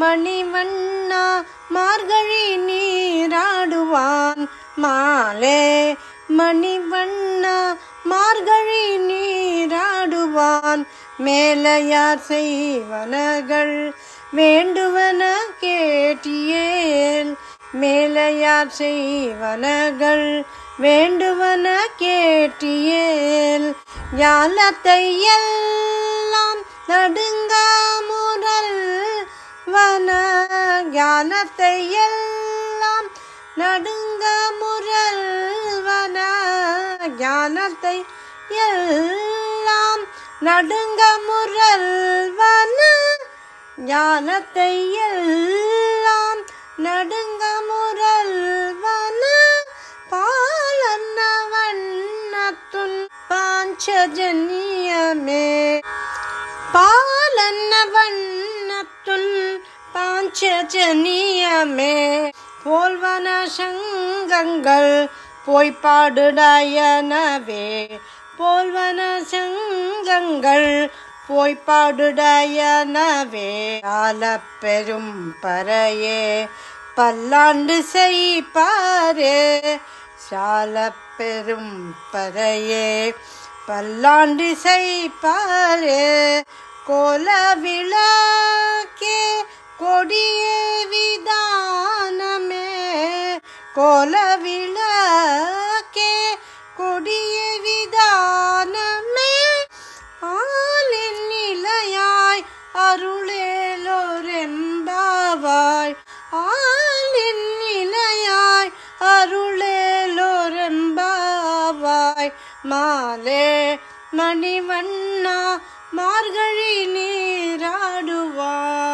மணிவண்ணா மார்கழி நீராடுவான் மாலே. மணிவண்ணா மார்கழி நீராடுவான் மேலையார் செய்வனகள் வேண்டுவன கேட்டியேல் மேலையார் செய்வனகள் வேண்டுவன கேட்டியேல் யாலத்தை எல்லாம் நடுங்க முரல் அவன ஞானத்தை எல்லாம் நடுங்க முரல்வன ஞானத்தை எல்லாம் நடுங்க முரல்வன ஞானத்தை எல்லாம் நடுங்க முரல்வன பாலன்ன வண்ணத்துள் பாஞ்சஜன்யமே. பாலன்ன வண்ண பாஞ்சஜனியமே போல்வன சங்கங்கள் போய் பாடுடாயனவே போல்வன சங்கங்கள் போய் பாடுடாயனவே பெரும் பறையே பல்லாண்டு செய்ப்பாரே சால பெரும் பறையே பல்லாண்டு செய்ப்பாரே கோல விழா கோல விளக்கே கொடிய விதானமே. ஆளின் நிலையாய் அருளேலோரெம்பாவாய் ஆளின் நிலையாய் அருளேலோரெம்பாவாய் மாலே மணிவண்ணா மார்கழி நீராடுவாய்.